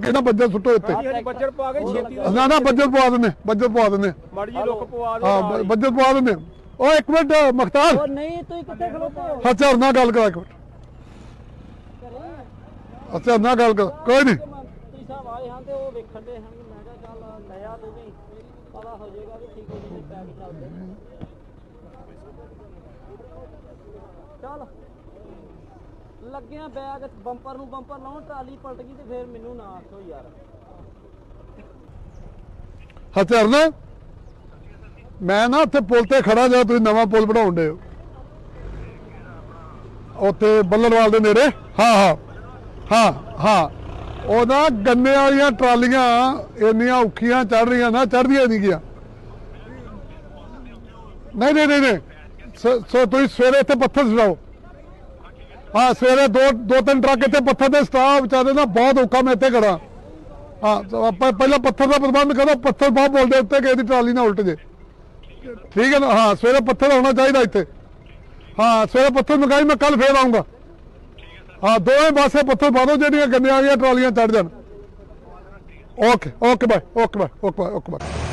ਕਿਹੜਾ ਬੱਜਰ ਸੁੱਟੋ ਇੱਥੇ? ਹਾਂਜੀ ਹਾਂਜੀ ਬੱਜਟ ਪਾ ਕੇ ਛੇਤੀ ਦਾ ਨਾ ਨਾ ਬੱਜਰ ਪਵਾ ਦਿੰਦੇ ਬੱਜਰ ਪਵਾ ਦਿੰਦੇ। ਮਾੜੀ ਜੀ ਲੋਕ ਪਵਾ ਦਿਓ ਹਾਂ ਨਾਲ ਹੀ। ਬ- ਬੱਜਰ ਪਵਾ ਦਿੰਦੇ। ਓ ਇੱਕ ਮਿੰਟ ਮਖਤਾਰ। ਉਹ ਨਹੀਂ ਤੁਸੀਂ ਕਿੱਥੇ ਖਲੋਤੇ ਹੋ? ਅੱਛਾ ਨਾਲ ਗੱਲ ਕਰਾ ਇੱਕ ਮਿੰਟ। ਅੱਛਾ ਨਾਲ ਗੱਲ ਕਰ ਕੋਈ ਨਹੀਂ ਤੁਸੀਂ ਸਾਹਿਬ ਆਏ ਹਾਂ ਤੇ ਉਹ ਵੇਖਣ ਦੇ ਹਾਂ ਮੈਂ ਕਿਹਾ ਚੱਲ ਲੈ ਆ ਤੂੰ ਵੀ। ਪਤਾ ਹੋ ਜਾਏਗਾ ਵੀ ਠੀਕ ਹੋ ਜੀ ਪੈਕ ਚੱਲਦੇ ਚੱਲ। ਲੱਗਿਆ ਬੈਗ, ਬੰਪਰ ਨੂੰ ਬੰਪਰ ਲਾਉਣ, ਟਰਾਲੀ ਪਲਟ ਗਈ ਤੇ ਫੇਰ ਮੈਨੂੰ ਨਾ ਆਖੋ ਯਾਰ। ਹਥਿਆਰ ਨਾ? ਮੈਂ ਨਾ ਉੱਥੇ ਪੁਲ ਤੇ ਖੜਾ ਜਾ ਤੁਸੀਂ ਨਵਾਂ ਪੁਲ ਬਣਾਉਣ ਦੇ ਉੱਥੇ ਬੱਲਰਵਾਲ ਦੇ ਨੇੜੇ? ਹਾਂ ਹਾਂ। ਹਾਂ ਹਾਂ। ਉਹ ਨਾ ਗੰਨੇ ਵਾਲੀਆਂ ਟਰਾਲੀਆਂ, ਇੰਨੀਆਂ ਔਖੀਆਂ ਚੜ ਰਹੀਆਂ ਨਾ ਚੜਦੀਆਂ ਨਹੀਂ ਗਿਆ ਨਹੀਂ ਨਹੀਂ ਨਹੀਂ ਸੋ ਤੁਸੀਂ ਸਵੇਰੇ ਇੱਥੇ ਪੱਥਰ ਸਟਾਓ ਹਾਂ, ਸਵੇਰੇ ਦੋ ਦੋ ਤਿੰਨ ਟਰੱਕ ਇੱਥੇ ਪੱਥਰ ਦੇ ਸਟਾਫ ਵਿਚਾਰੇ ਨਾ ਬਹੁਤ ਔਖਾ ਮੈਂ ਇੱਥੇ ਖੜਾ ਹਾਂ ਆਪਾਂ ਪਹਿਲਾਂ ਪੱਥਰ ਦਾ ਪ੍ਰਬੰਧ ਕਰੋ, ਪੱਥਰ ਬਹੁਤ ਬੋਲਦੇ ਉੱਤੇ ਕਿ ਇਹਦੀ ਟਰਾਲੀ ਨਾ ਉਲਟ ਜੇ। ਠੀਕ ਹੈ ਨਾ? ਹਾਂ, ਸਵੇਰੇ ਪੱਥਰ ਹੋਣਾ ਚਾਹੀਦਾ ਇੱਥੇ। ਹਾਂ, ਸਵੇਰੇ ਪੱਥਰ ਮਗਾਈ ਮੈਂ ਕੱਲ ਫੇਰ ਆਉਂਗਾ ਹਾਂ, ਦੋਵੇਂ ਪਾਸੇ ਪੱਥਰ ਪਾ ਦਿਓ ਜਿਹੜੀਆਂ ਗੰਨਿਆਂ ਵਾਲੀਆਂ ਟਰਾਲੀਆਂ ਚੜ ਜਾਣ। Okay okay bye okay bye okay bye okay bye.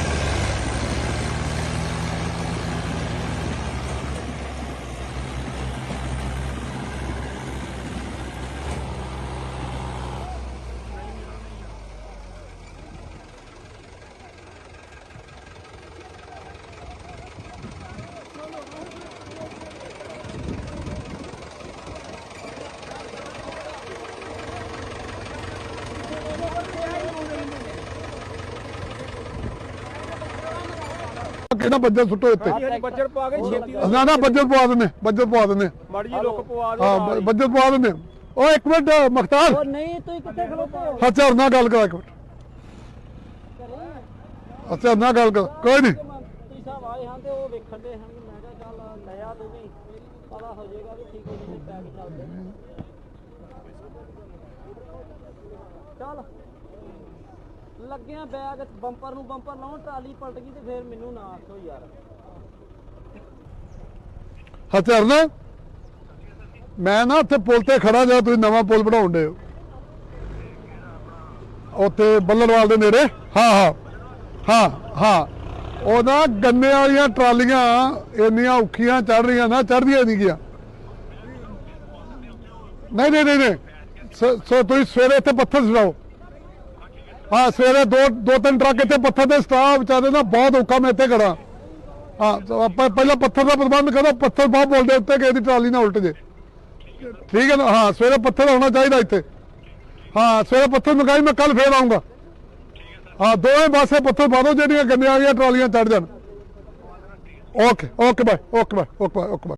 ਕਿਹੜਾ ਬੱਜਰ ਸੁੱਟੋ ਇੱਥੇ? ਹਾਂਜੀ ਹਾਂਜੀ ਬੱਜਟ ਪਾ ਕੇ ਛੇਤੀ ਦਾ ਨਾ ਨਾ ਬੱਜਰ ਪਵਾ ਦਿੰਦੇ ਬੱਜਰ ਪਵਾ ਦਿੰਦੇ। ਮਾੜੀ ਜੀ ਲੋਕ ਪਵਾ ਦਿਓ ਹਾਂ ਨਾਲ ਬ- ਹੀ। ਬੱਜਰ ਪਵਾ ਦਿੰਦੇ। ਓ ਇੱਕ ਮਿੰਟ ਮਖਤਾਰ। ਉਹ ਨਹੀਂ ਤੁਸੀਂ ਕਿੱਥੇ ਖਲੋਤੇ ਹੋ? ਹਥਿਆਰ ਨਾਲ ਗੱਲ ਕਰਾ ਇੱਕ ਮਿੰਟ। ਅੱਛਾ ਨਾਲ ਗੱਲ ਕਰ ਕੋਈ ਨਹੀਂ। ਤੁਸੀਂ ਸਾਹਿਬ ਆਏ ਹਾਂ ਤੇ ਉਹ ਵੇਖਣ ਦੇ ਹਾਂ ਮੈਂ ਕਿਹਾ ਚੱਲ ਲੈ ਆ ਤੂੰ ਵੀ। ਪਤਾ ਹੋ ਜਾਏਗਾ ਵੀ ਠੀਕ ਹੋ ਜੀ ਪੈਕ ਚੱਲਦੇ। ਚੱਲ। ਲੱਗਿਆ ਬੈਗ, ਬੰਪਰ ਨੂੰ ਬੰਪਰ ਲਾਉਣ, ਟਰਾਲੀ ਪਲਟ ਗਈ ਤੇ ਫੇਰ ਮੈਨੂੰ ਨਾ ਆਖੋ ਯਾਰ। ਹਥਿਆਰ ਨਾ? ਮੈਂ ਨਾ ਉੱਥੇ ਪੁਲ ਤੇ ਖੜਾ ਜਾ ਤੁਸੀਂ ਨਵਾਂ ਪੁਲ ਬਣਾਉਣ ਦੇ ਉੱਥੇ ਬੱਲਰਵਾਲ ਦੇ ਨੇੜੇ? ਹਾਂ ਹਾਂ। ਹਾਂ ਹਾਂ। ਉਹ ਨਾ ਗੰਨੇ ਵਾਲੀਆਂ ਟਰਾਲੀਆਂ, ਇੰਨੀਆਂ ਔਖੀਆਂ ਚੜ ਰਹੀਆਂ ਨਾ ਚੜਦੀਆਂ ਨਹੀਂ ਗਿਆ ਨਹੀਂ ਨਹੀਂ ਨਹੀਂ ਸੋ ਤੁਸੀਂ ਸਵੇਰੇ ਇੱਥੇ ਪੱਥਰ ਸਟਾਓ ਹਾਂ, ਸਵੇਰੇ ਦੋ ਦੋ ਤਿੰਨ ਟਰੱਕ ਇੱਥੇ ਪੱਥਰ ਦੇ ਸਟਾਫ ਵਿਚਾਰੇ ਨਾ ਬਹੁਤ ਔਖਾ ਮੈਂ ਇੱਥੇ ਖੜਾ ਹਾਂ ਆਪਾਂ ਪਹਿਲਾਂ ਪੱਥਰ ਦਾ ਪ੍ਰਬੰਧ ਕਰੋ, ਪੱਥਰ ਬਹੁਤ ਬੋਲਦੇ ਉੱਤੇ ਕਿ ਇਹਦੀ ਟਰਾਲੀ ਨਾ ਉਲਟ ਜੇ। ਠੀਕ ਹੈ ਨਾ? ਹਾਂ, ਸਵੇਰੇ ਪੱਥਰ ਹੋਣਾ ਚਾਹੀਦਾ ਇੱਥੇ। ਹਾਂ, ਸਵੇਰੇ ਪੱਥਰ ਮਗਾਈ ਮੈਂ ਕੱਲ ਫੇਰ ਆਉਂਗਾ ਹਾਂ, ਦੋਵੇਂ ਪਾਸੇ ਪੱਥਰ ਪਾ ਦਿਓ ਜਿਹੜੀਆਂ ਗੰਨਿਆਂ ਵਾਲੀਆਂ ਟਰਾਲੀਆਂ ਚੜ ਜਾਣ। Okay okay bye okay bye okay bye okay bye.